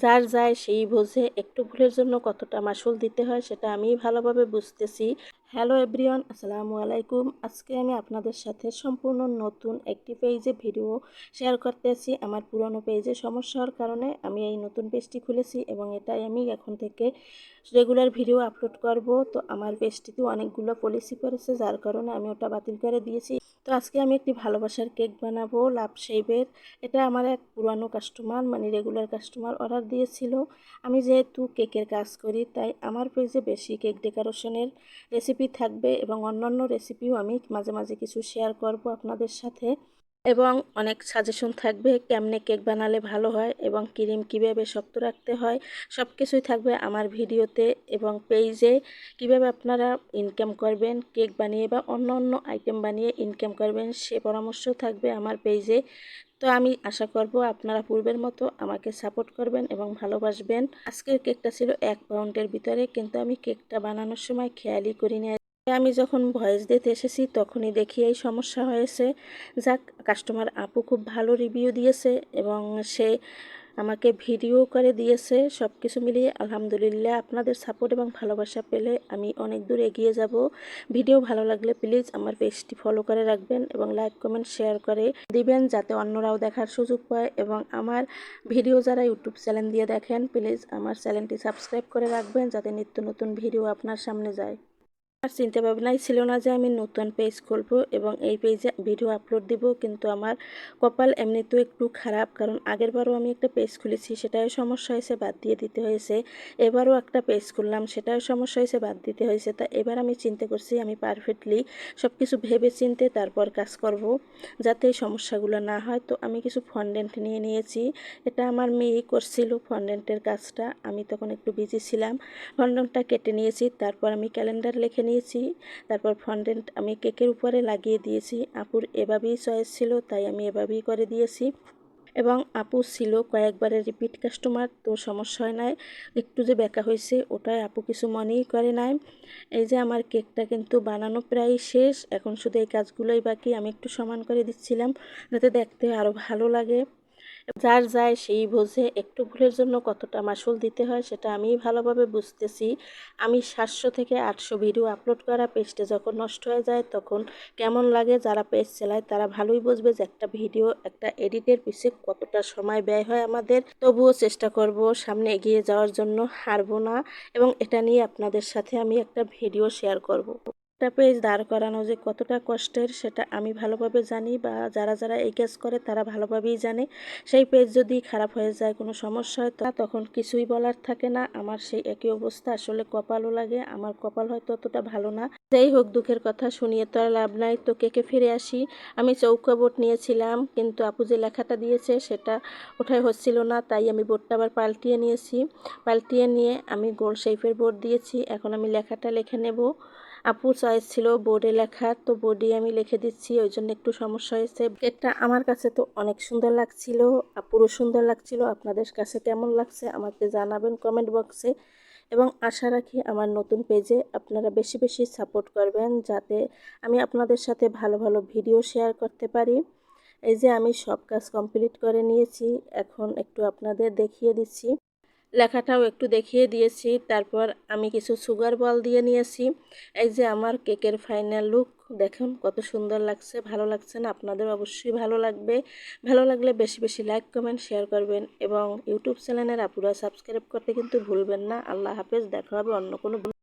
যার যায় সেই বোঝে একটু ভুলের জন্য কতটা মাসুল দিতে হয় সেটা আমি ভালোভাবে বুঝতেছি। হ্যালো এভরিওয়ান, আসসালামু আলাইকুম। আজকে আমি আপনাদের সাথে সম্পূর্ণ নতুন একটি পেজে ভিডিও শেয়ার করতেছি। আমার পুরনো পেজে সমস্যা হওয়ার কারণে আমি এই নতুন পেজটি খুলেছি এবং এটাই আমি এখন থেকে রেগুলার ভিডিও আপলোড করব। তো আমার পেজটিতে অনেকগুলো পলিসি করেছে যার কারণে আমি ওটা বাতিল করে দিয়েছি। তো আজকে আমি একটি ভালোবাসার কেক বানাবো, লাভ শেপের। এটা আমার এক পুরানো কাস্টমার মানে রেগুলার কাস্টমার অর্ডার দিয়েছিল। আমি যেহেতু কেকের কাজ করি, তাই আমার পেজে বেশি কেক ডেকোরেশনের রেসিপি থাকবে এবং অন্যান্য রেসিপিও আমি মাঝে মাঝে কিছু শেয়ার করব আপনাদের সাথে। এবং অনেক সাজেশন থাকবে কেমনে কেক বানালে ভালো হয় এবং ক্রিম কীভাবে শক্ত রাখতে হয় সব কিছুই থাকবে আমার ভিডিওতে এবং পেজে কীভাবে আপনারা ইনকাম করবেন কেক বানিয়ে বা অন্য অন্য আইটেম বানিয়ে ইনকাম করবেন, সে পরামর্শ থাকবে আমার পেজে তো আমি আশা করব আপনারা পূর্বের মতো আমাকে সাপোর্ট করবেন এবং ভালোবাসবেন। আজকের কেকটা ছিল এক পাউন্ডের ভিতরে, কিন্তু আমি কেকটা বানানোর সময় খেয়ালই করি করিনি। আমি যখন ভয়েস দিতে এসেছি, তখনই দেখি এই সমস্যা হয়েছে। যাক কাস্টমার আপু খুব ভালো রিভিউ দিয়েছে এবং সে আমাকে ভিডিও করে দিয়েছে। সব কিছু মিলিয়ে আলহামদুলিল্লাহ আপনাদের সাপোর্ট এবং ভালোবাসা পেলে আমি অনেক দূর এগিয়ে যাব। ভিডিও ভালো লাগলে প্লিজ আমার পেজটি ফলো করে রাখবেন এবং লাইক কমেন্ট শেয়ার করে দিবেন যাতে অন্যরাও দেখার সুযোগ পায় এবং আমার ভিডিও যারা ইউটিউব চ্যানেল দিয়ে দেখেন প্লিজ আমার চ্যানেলটি সাবস্ক্রাইব করে রাখবেন যাতে নিত্য নতুন ভিডিও আপনার সামনে যায়। আমার চিন্তা ভাবনাই ছিল না যে আমি নতুন পেজ খুলবো এবং এই পেজে ভিডিও আপলোড দিব, কিন্তু আমার কপাল এমনিতেও একটু খারাপ। কারণ আগেরবারও আমি একটা পেজ খুলেছি সেটাও সমস্যা হয়েছে, বাদ দিয়ে দিতে হয়েছে। এবারও একটা পেজ খুললাম সেটাও সমস্যা হয়েছে, বাদ দিতে হয়েছে। তা এবার আমি চিন্তা করছি, আমি পারফেক্টলি সব কিছু ভেবে চিনতে তারপর কাজ করব, যাতে এই সমস্যাগুলো না হয়। তো আমি কিছু ফন্ডেন্ট নিয়ে নিয়েছি, এটা আমার মেয়েই করছিল ফন্ডেন্টের কাজটা। আমি তখন একটু বিজি ছিলাম ফন্ডেন্টটা কেটে নিয়েছি, তারপর আমি ক্যালেন্ডার লিখে নিয়েছি তারপর ফন্ডেন্ট আমি কেকের উপরে লাগিয়ে দিয়েছি। আপুর এভাবেই চয়েস ছিল, তাই আমি এভাবেই করে দিয়েছি। এবং আপু ছিল কয়েকবারের রিপিট কাস্টমার তো সমস্যা হয় নাই। একটু যে বেকা হয়েছে, ওটাই আপু কিছু মনেই করে নাই। এই যে আমার কেকটা কিন্তু বানানো প্রায় শেষ, এখন শুধু এই কাজগুলোই বাকি, আমি একটু সমান করে দিচ্ছিলাম, যাতে দেখতে আরও ভালো লাগে। যার যায় সেই বোঝে একটু ভুলের জন্য কতটা মাসুল দিতে হয় সেটা আমি ভালোভাবে বুঝতেছি আমি সাতশো থেকে আটশো ভিডিও আপলোড করা পেজটা যখন নষ্ট হয়ে যায় তখন কেমন লাগে যারা পেজ চালায় তারা ভালোই বুঝবে যে একটা ভিডিও, একটা এডিটের পিছে কতটা সময় ব্যয় হয় আমাদের তবুও চেষ্টা করব সামনে এগিয়ে যাওয়ার জন্য, হারবো না এবং এটা নিয়ে আপনাদের সাথে আমি একটা ভিডিও শেয়ার করব। একটা পেজ দাঁড় করানো যে কতটা কষ্টের সেটা আমি ভালোভাবে জানি বা যারা যারা এই কাজ করে তারা ভালোভাবেই জানে। সেই পেজ যদি খারাপ হয়ে যায়, কোনো সমস্যা হয় তখন কিছুই বলার থাকে না। আমার সেই একই অবস্থা, আসলে কপালও লাগে, আমার কপাল হয়তো অতটা ভালো না। যাই হোক, দুঃখের কথা শুনিয়ে তো আর লাভ নাই। তো কেকে ফিরে আসি? আমি চৌকা বোট নিয়েছিলাম, কিন্তু আপু যে লেখাটা দিয়েছে সেটা ওঠাই হচ্ছিল না, তাই আমি বোর্ডটা আবার পাল্টিয়ে নিয়েছি। পাল্টিয়ে নিয়ে আমি গোল শেপের বোর্ড দিয়েছি। এখন আমি লেখাটা লিখে নেব। আপুর চয়েস ছিল বোর্ডে লেখার তো বোর্ডে আমি লিখে দিচ্ছি, ওই জন্য একটু সমস্যা হয়েছে। কেকটা আমার কাছে তো অনেক সুন্দর লাগছিল, আপুরও সুন্দর লাগছিল, আপনাদের কাছে কেমন লাগছে আমাকে জানাবেন কমেন্ট বক্সে এবং আশা রাখি আমার নতুন পেজে আপনারা বেশি বেশি সাপোর্ট করবেন, যাতে আমি আপনাদের সাথে ভালো ভালো ভিডিও শেয়ার করতে পারি। এই যে আমি সব কাজ কমপ্লিট করে নিয়েছি, এখন একটু আপনাদের দেখিয়ে দিচ্ছি। লেখাটাও একটু দেখিয়ে দিয়েছি। তারপর আমি কিছু সুগার বল দিয়ে নিয়েছি। এই যে আমার কেকের ফাইনাল লুক দেখুন কত সুন্দর লাগছে, ভালো লাগছে না? আপনাদের অবশ্যই ভালো লাগবে। ভালো লাগলে বেশি বেশি লাইক কমেন্ট শেয়ার করবেন এবং ইউটিউব চ্যানেলের আপুরা সাবস্ক্রাইব করতে কিন্তু ভুলবেন না। আল্লাহ হাফেজ, দেখা হবে অন্য কোনো